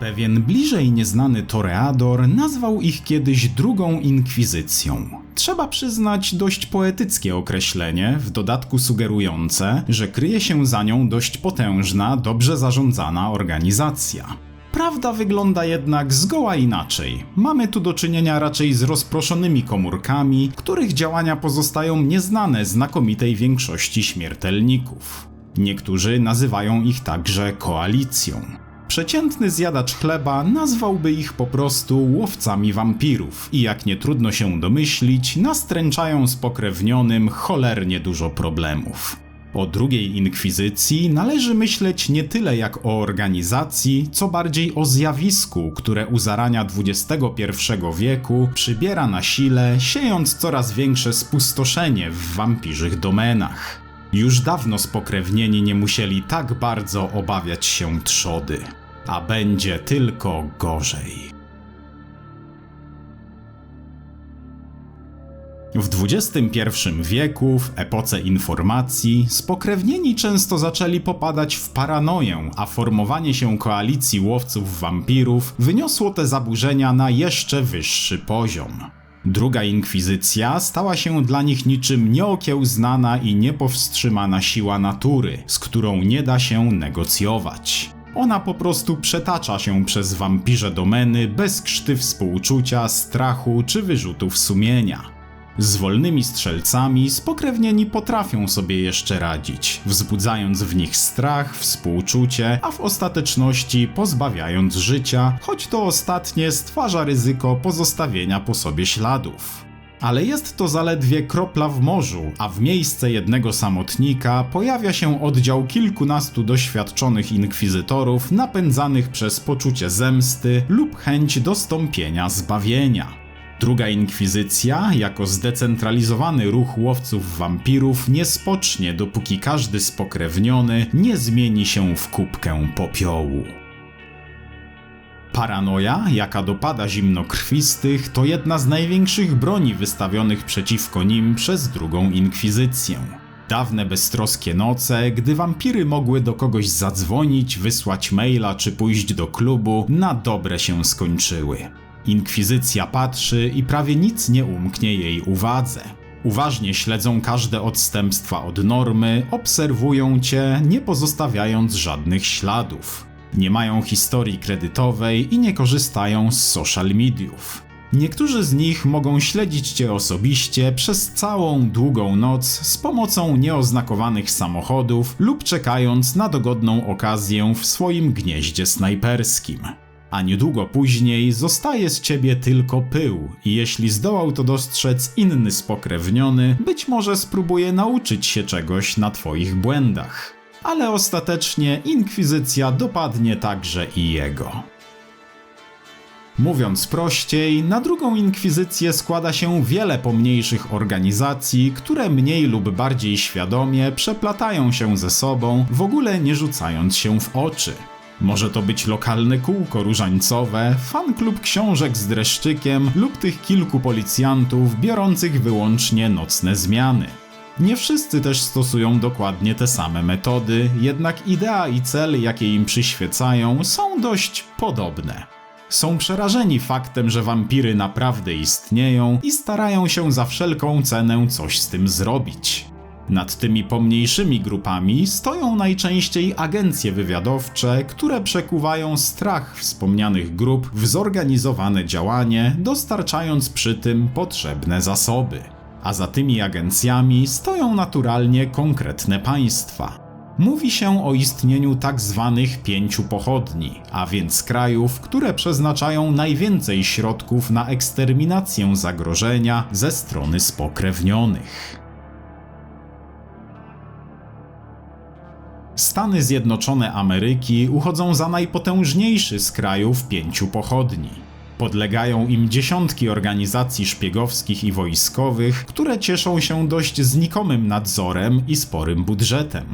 Pewien bliżej nieznany toreador nazwał ich kiedyś drugą inkwizycją. Trzeba przyznać dość poetyckie określenie, w dodatku sugerujące, że kryje się za nią dość potężna, dobrze zarządzana organizacja. Prawda wygląda jednak zgoła inaczej. Mamy tu do czynienia raczej z rozproszonymi komórkami, których działania pozostają nieznane znakomitej większości śmiertelników. Niektórzy nazywają ich także koalicją. Przeciętny zjadacz chleba nazwałby ich po prostu łowcami wampirów i jak nie trudno się domyślić, nastręczają spokrewnionym cholernie dużo problemów. O drugiej inkwizycji należy myśleć nie tyle jak o organizacji, co bardziej o zjawisku, które u zarania XXI wieku przybiera na sile, siejąc coraz większe spustoszenie w wampirzych domenach. Już dawno spokrewnieni nie musieli tak bardzo obawiać się trzody, a będzie tylko gorzej. W XXI wieku, w epoce informacji, spokrewnieni często zaczęli popadać w paranoję, a formowanie się koalicji łowców wampirów wyniosło te zaburzenia na jeszcze wyższy poziom. Druga inkwizycja stała się dla nich niczym nieokiełznana i niepowstrzymana siła natury, z którą nie da się negocjować. Ona po prostu przetacza się przez wampirze domeny bez krzty współczucia, strachu czy wyrzutów sumienia. Z wolnymi strzelcami spokrewnieni potrafią sobie jeszcze radzić, wzbudzając w nich strach, współczucie, a w ostateczności pozbawiając życia, choć to ostatnie stwarza ryzyko pozostawienia po sobie śladów. Ale jest to zaledwie kropla w morzu, a w miejsce jednego samotnika pojawia się oddział kilkunastu doświadczonych inkwizytorów napędzanych przez poczucie zemsty lub chęć dostąpienia zbawienia. Druga inkwizycja, jako zdecentralizowany ruch łowców wampirów, nie spocznie, dopóki każdy spokrewniony nie zmieni się w kubkę popiołu. Paranoja, jaka dopada zimnokrwistych, to jedna z największych broni wystawionych przeciwko nim przez drugą inkwizycję. Dawne beztroskie noce, gdy wampiry mogły do kogoś zadzwonić, wysłać maila czy pójść do klubu, na dobre się skończyły. Inkwizycja patrzy i prawie nic nie umknie jej uwadze. Uważnie śledzą każde odstępstwa od normy, obserwują cię, nie pozostawiając żadnych śladów. Nie mają historii kredytowej i nie korzystają z social mediów. Niektórzy z nich mogą śledzić cię osobiście przez całą długą noc z pomocą nieoznakowanych samochodów lub czekając na dogodną okazję w swoim gnieździe snajperskim a niedługo później zostaje z ciebie tylko pył i jeśli zdołał to dostrzec inny spokrewniony, być może spróbuje nauczyć się czegoś na twoich błędach. Ale ostatecznie inkwizycja dopadnie także i jego. Mówiąc prościej, na drugą inkwizycję składa się wiele pomniejszych organizacji, które mniej lub bardziej świadomie przeplatają się ze sobą, w ogóle nie rzucając się w oczy. Może to być lokalne kółko różańcowe, fanklub książek z dreszczykiem lub tych kilku policjantów biorących wyłącznie nocne zmiany. Nie wszyscy też stosują dokładnie te same metody, jednak idea i cel, jakie im przyświecają, są dość podobne. Są przerażeni faktem, że wampiry naprawdę istnieją i starają się za wszelką cenę coś z tym zrobić. Nad tymi pomniejszymi grupami stoją najczęściej agencje wywiadowcze, które przekuwają strach wspomnianych grup w zorganizowane działanie, dostarczając przy tym potrzebne zasoby. A za tymi agencjami stoją naturalnie konkretne państwa. Mówi się o istnieniu tak zwanych pięciu pochodni, a więc krajów, które przeznaczają najwięcej środków na eksterminację zagrożenia ze strony spokrewnionych. Stany Zjednoczone Ameryki uchodzą za najpotężniejszy z krajów pięciu pochodni. Podlegają im dziesiątki organizacji szpiegowskich i wojskowych, które cieszą się dość znikomym nadzorem i sporym budżetem.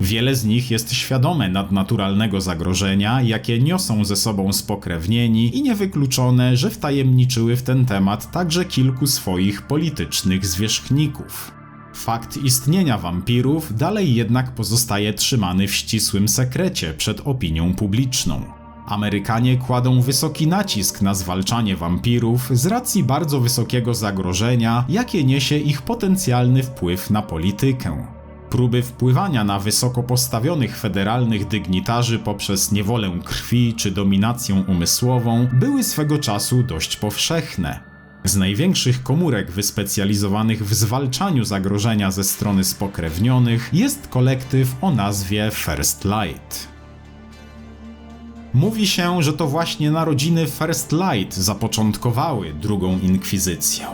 Wiele z nich jest świadome nadnaturalnego zagrożenia, jakie niosą ze sobą spokrewnieni i niewykluczone, że wtajemniczyły w ten temat także kilku swoich politycznych zwierzchników. Fakt istnienia wampirów dalej jednak pozostaje trzymany w ścisłym sekrecie przed opinią publiczną. Amerykanie kładą wysoki nacisk na zwalczanie wampirów z racji bardzo wysokiego zagrożenia, jakie niesie ich potencjalny wpływ na politykę. Próby wpływania na wysoko postawionych federalnych dygnitarzy poprzez niewolę krwi czy dominację umysłową były swego czasu dość powszechne. Z największych komórek wyspecjalizowanych w zwalczaniu zagrożenia ze strony spokrewnionych jest kolektyw o nazwie First Light. Mówi się, że to właśnie narodziny First Light zapoczątkowały drugą inkwizycję.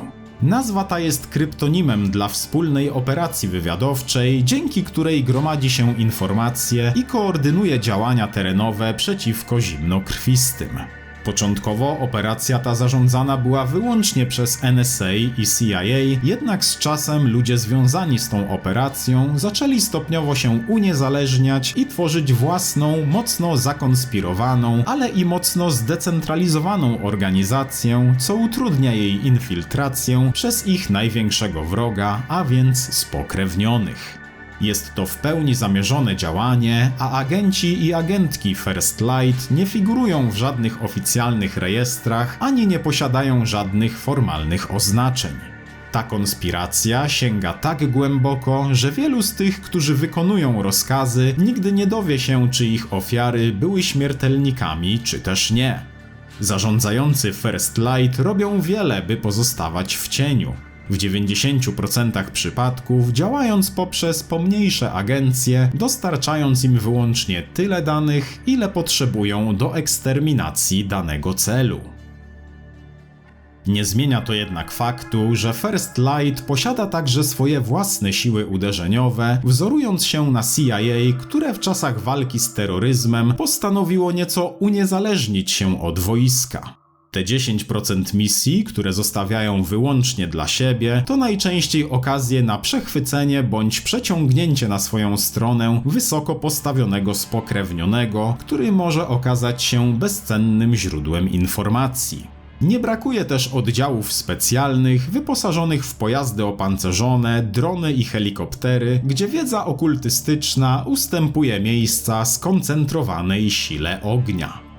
Nazwa ta jest kryptonimem dla wspólnej operacji wywiadowczej, dzięki której gromadzi się informacje i koordynuje działania terenowe przeciwko zimnokrwistym. Początkowo operacja ta zarządzana była wyłącznie przez NSA i CIA, jednak z czasem ludzie związani z tą operacją zaczęli stopniowo się uniezależniać i tworzyć własną, mocno zakonspirowaną, ale i mocno zdecentralizowaną organizację, co utrudnia jej infiltrację przez ich największego wroga, a więc spokrewnionych. Jest to w pełni zamierzone działanie, a agenci i agentki First Light nie figurują w żadnych oficjalnych rejestrach ani nie posiadają żadnych formalnych oznaczeń. Ta konspiracja sięga tak głęboko, że wielu z tych, którzy wykonują rozkazy, nigdy nie dowie się, czy ich ofiary były śmiertelnikami, czy też nie. Zarządzający First Light robią wiele, by pozostawać w cieniu. W 90% przypadków działając poprzez pomniejsze agencje, dostarczając im wyłącznie tyle danych, ile potrzebują do eksterminacji danego celu. Nie zmienia to jednak faktu, że First Light posiada także swoje własne siły uderzeniowe, wzorując się na CIA, które w czasach walki z terroryzmem postanowiło nieco uniezależnić się od wojska. Te 10% misji, które zostawiają wyłącznie dla siebie, to najczęściej okazje na przechwycenie bądź przeciągnięcie na swoją stronę wysoko postawionego spokrewnionego, który może okazać się bezcennym źródłem informacji. Nie brakuje też oddziałów specjalnych wyposażonych w pojazdy opancerzone, drony i helikoptery, gdzie wiedza okultystyczna ustępuje miejsca skoncentrowanej sile ognia.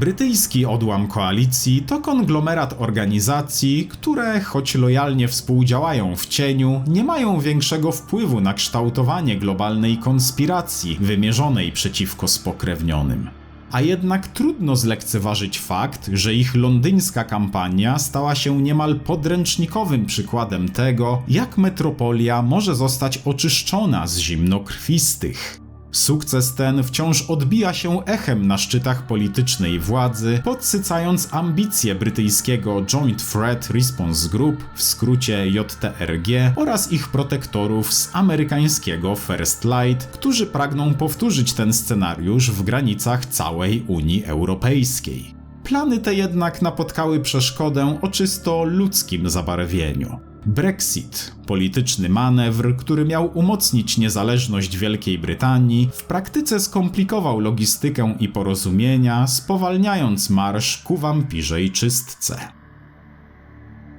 Brytyjski odłam koalicji to konglomerat organizacji, które, choć lojalnie współdziałają w cieniu, nie mają większego wpływu na kształtowanie globalnej konspiracji wymierzonej przeciwko spokrewnionym. A jednak trudno zlekceważyć fakt, że ich londyńska kampania stała się niemal podręcznikowym przykładem tego, jak metropolia może zostać oczyszczona z zimnokrwistych. Sukces ten wciąż odbija się echem na szczytach politycznej władzy, podsycając ambicje brytyjskiego Joint Threat Response Group, w skrócie JTRG, oraz ich protektorów z amerykańskiego First Light, którzy pragną powtórzyć ten scenariusz w granicach całej Unii Europejskiej. Plany te jednak napotkały przeszkodę o czysto ludzkim zabarwieniu. Brexit, polityczny manewr, który miał umocnić niezależność Wielkiej Brytanii, w praktyce skomplikował logistykę i porozumienia, spowalniając marsz ku wampirzej czystce.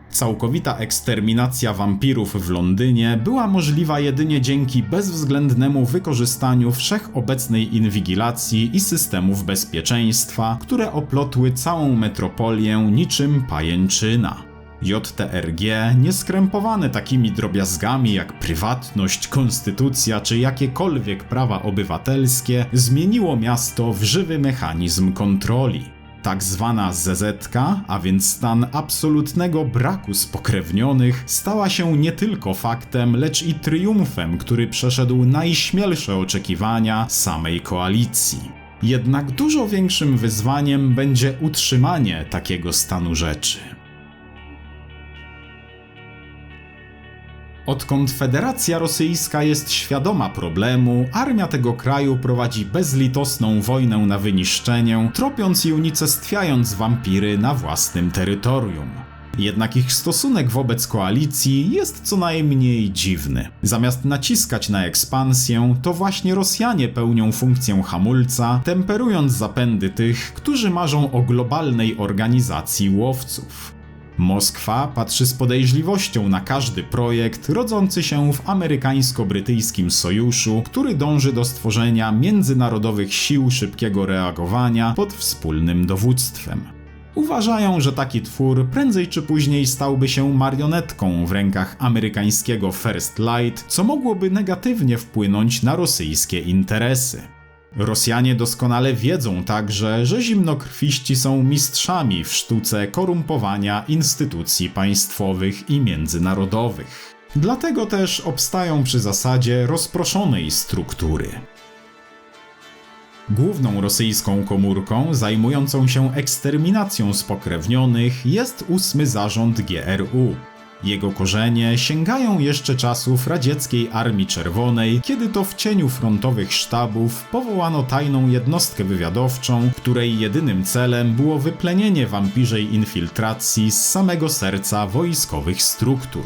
Całkowita eksterminacja wampirów w Londynie była możliwa jedynie dzięki bezwzględnemu wykorzystaniu wszechobecnej inwigilacji i systemów bezpieczeństwa, które oplotły całą metropolię niczym pajęczyna. JTRG, nieskrępowane takimi drobiazgami jak prywatność, konstytucja czy jakiekolwiek prawa obywatelskie, zmieniło miasto w żywy mechanizm kontroli. Tak zwana ZZ, a więc stan absolutnego braku spokrewnionych, stała się nie tylko faktem, lecz i triumfem, który przeszedł najśmielsze oczekiwania samej koalicji. Jednak dużo większym wyzwaniem będzie utrzymanie takiego stanu rzeczy. Odkąd Federacja Rosyjska jest świadoma problemu, armia tego kraju prowadzi bezlitosną wojnę na wyniszczenie, tropiąc i unicestwiając wampiry na własnym terytorium. Jednak ich stosunek wobec koalicji jest co najmniej dziwny. Zamiast naciskać na ekspansję, to właśnie Rosjanie pełnią funkcję hamulca, temperując zapędy tych, którzy marzą o globalnej organizacji łowców. Moskwa patrzy z podejrzliwością na każdy projekt rodzący się w amerykańsko-brytyjskim sojuszu, który dąży do stworzenia międzynarodowych sił szybkiego reagowania pod wspólnym dowództwem. Uważają, że taki twór prędzej czy później stałby się marionetką w rękach amerykańskiego First Light, co mogłoby negatywnie wpłynąć na rosyjskie interesy. Rosjanie doskonale wiedzą także, że zimnokrwiści są mistrzami w sztuce korumpowania instytucji państwowych i międzynarodowych. Dlatego też obstają przy zasadzie rozproszonej struktury. Główną rosyjską komórką zajmującą się eksterminacją spokrewnionych jest ósmy zarząd GRU. Jego korzenie sięgają jeszcze czasów radzieckiej Armii Czerwonej, kiedy to w cieniu frontowych sztabów powołano tajną jednostkę wywiadowczą, której jedynym celem było wyplenienie wampirzej infiltracji z samego serca wojskowych struktur.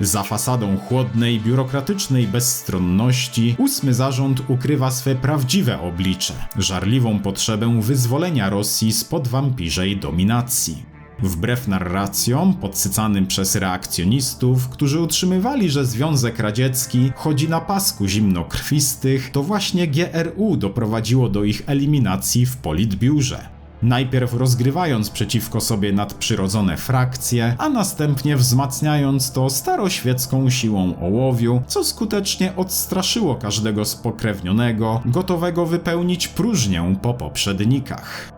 Za fasadą chłodnej, biurokratycznej bezstronności ósmy zarząd ukrywa swe prawdziwe oblicze, żarliwą potrzebę wyzwolenia Rosji spod wampirzej dominacji. Wbrew narracjom podsycanym przez reakcjonistów, którzy utrzymywali, że Związek Radziecki chodzi na pasku zimnokrwistych, to właśnie GRU doprowadziło do ich eliminacji w politbiurze. Najpierw rozgrywając przeciwko sobie nadprzyrodzone frakcje, a następnie wzmacniając to staroświecką siłą ołowiu, co skutecznie odstraszyło każdego spokrewnionego, gotowego wypełnić próżnię po poprzednikach.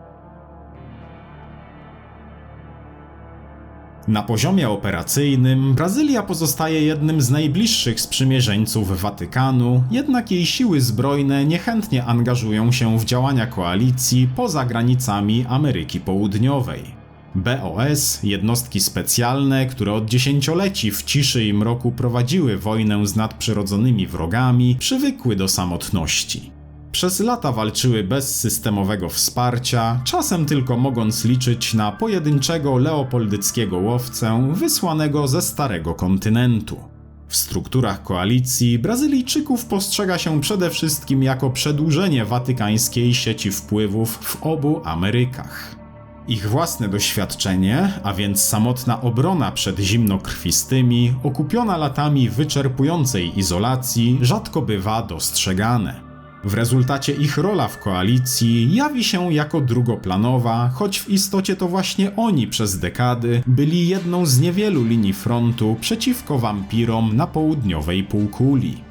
Na poziomie operacyjnym Brazylia pozostaje jednym z najbliższych sprzymierzeńców Watykanu, jednak jej siły zbrojne niechętnie angażują się w działania koalicji poza granicami Ameryki Południowej. BOS, jednostki specjalne, które od dziesięcioleci w ciszy i mroku prowadziły wojnę z nadprzyrodzonymi wrogami, przywykły do samotności. Przez lata walczyły bez systemowego wsparcia, czasem tylko mogąc liczyć na pojedynczego leopoldyckiego łowcę wysłanego ze starego kontynentu. W strukturach koalicji Brazylijczyków postrzega się przede wszystkim jako przedłużenie watykańskiej sieci wpływów w obu Amerykach. Ich własne doświadczenie, a więc samotna obrona przed zimnokrwistymi, okupiona latami wyczerpującej izolacji, rzadko bywa dostrzegane. W rezultacie ich rola w koalicji jawi się jako drugoplanowa, choć w istocie to właśnie oni przez dekady byli jedną z niewielu linii frontu przeciwko wampirom na południowej półkuli.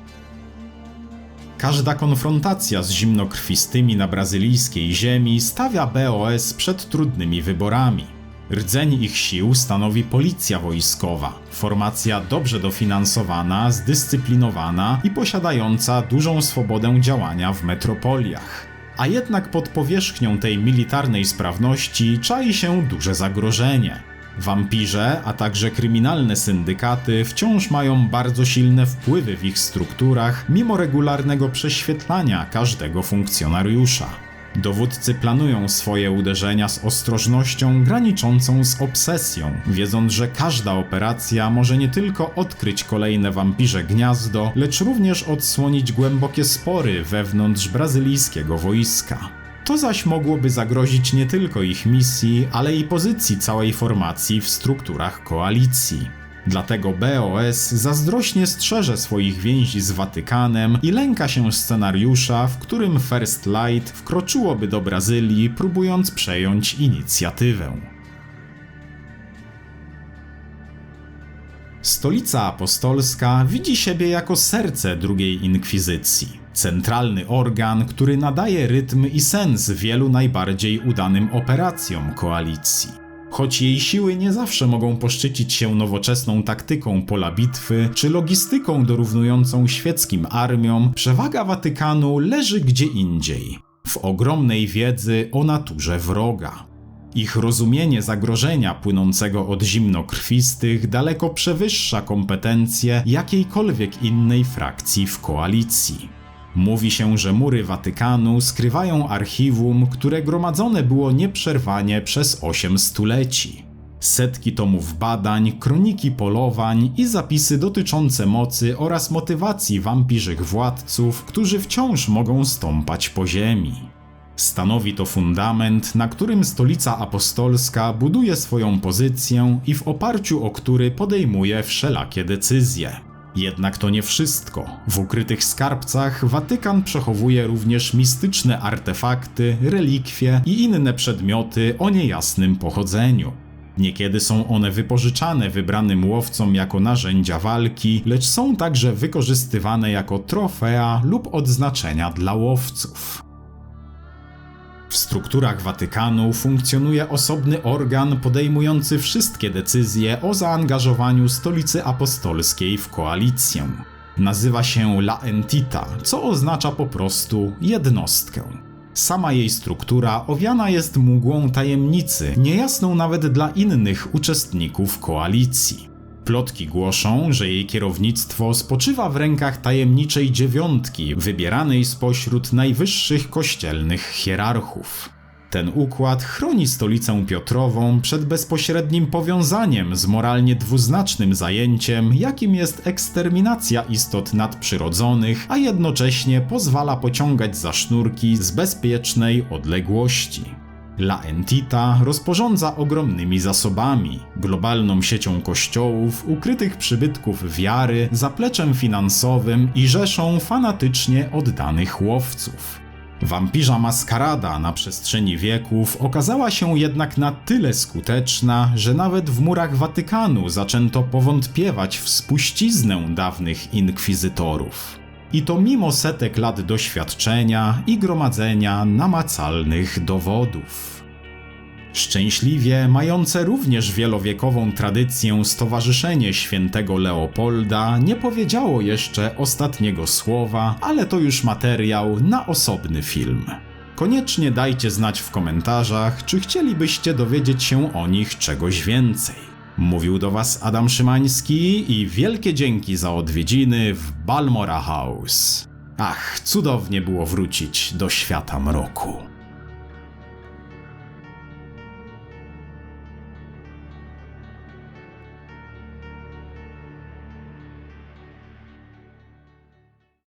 Każda konfrontacja z zimnokrwistymi na brazylijskiej ziemi stawia BOS przed trudnymi wyborami. Rdzeń ich sił stanowi policja wojskowa, formacja dobrze dofinansowana, zdyscyplinowana i posiadająca dużą swobodę działania w metropoliach. A jednak pod powierzchnią tej militarnej sprawności czai się duże zagrożenie. Wampirze, a także kryminalne syndykaty wciąż mają bardzo silne wpływy w ich strukturach, mimo regularnego prześwietlania każdego funkcjonariusza. Dowódcy planują swoje uderzenia z ostrożnością graniczącą z obsesją, wiedząc, że każda operacja może nie tylko odkryć kolejne wampirze gniazdo, lecz również odsłonić głębokie spory wewnątrz brazylijskiego wojska. To zaś mogłoby zagrozić nie tylko ich misji, ale i pozycji całej formacji w strukturach koalicji. Dlatego BOS zazdrośnie strzeże swoich więzi z Watykanem i lęka się scenariusza, w którym First Light wkroczyłoby do Brazylii, próbując przejąć inicjatywę. Stolica Apostolska widzi siebie jako serce drugiej inkwizycji. Centralny organ, który nadaje rytm i sens wielu najbardziej udanym operacjom koalicji. Choć jej siły nie zawsze mogą poszczycić się nowoczesną taktyką pola bitwy czy logistyką dorównującą świeckim armiom, przewaga Watykanu leży gdzie indziej w ogromnej wiedzy o naturze wroga. Ich rozumienie zagrożenia płynącego od zimnokrwistych daleko przewyższa kompetencje jakiejkolwiek innej frakcji w koalicji. Mówi się, że mury Watykanu skrywają archiwum, które gromadzone było nieprzerwanie przez 8 stuleci. Setki tomów badań, kroniki polowań i zapisy dotyczące mocy oraz motywacji wampirzych władców, którzy wciąż mogą stąpać po ziemi. Stanowi to fundament, na którym stolica apostolska buduje swoją pozycję i w oparciu o który podejmuje wszelakie decyzje. Jednak to nie wszystko. W ukrytych skarbcach Watykan przechowuje również mistyczne artefakty, relikwie i inne przedmioty o niejasnym pochodzeniu. Niekiedy są one wypożyczane wybranym łowcom jako narzędzia walki, lecz są także wykorzystywane jako trofea lub odznaczenia dla łowców. W strukturach Watykanu funkcjonuje osobny organ podejmujący wszystkie decyzje o zaangażowaniu Stolicy Apostolskiej w koalicję. Nazywa się La Entita, co oznacza po prostu jednostkę. Sama jej struktura owiana jest mgłą tajemnicy, niejasną nawet dla innych uczestników koalicji. Plotki głoszą, że jej kierownictwo spoczywa w rękach tajemniczej dziewiątki, wybieranej spośród najwyższych kościelnych hierarchów. Ten układ chroni stolicę Piotrową przed bezpośrednim powiązaniem z moralnie dwuznacznym zajęciem, jakim jest eksterminacja istot nadprzyrodzonych, a jednocześnie pozwala pociągać za sznurki z bezpiecznej odległości. La Entita rozporządza ogromnymi zasobami, globalną siecią kościołów, ukrytych przybytków wiary, zapleczem finansowym i rzeszą fanatycznie oddanych łowców. Wampirza maskarada na przestrzeni wieków okazała się jednak na tyle skuteczna, że nawet w murach Watykanu zaczęto powątpiewać w spuściznę dawnych inkwizytorów. I to mimo setek lat doświadczenia i gromadzenia namacalnych dowodów. Szczęśliwie mające również wielowiekową tradycję Stowarzyszenie Świętego Leopolda nie powiedziało jeszcze ostatniego słowa, ale to już materiał na osobny film. Koniecznie dajcie znać w komentarzach, czy chcielibyście dowiedzieć się o nich czegoś więcej. Mówił do Was Adam Szymański i wielkie dzięki za odwiedziny w Balmora House. Ach, cudownie było wrócić do świata mroku.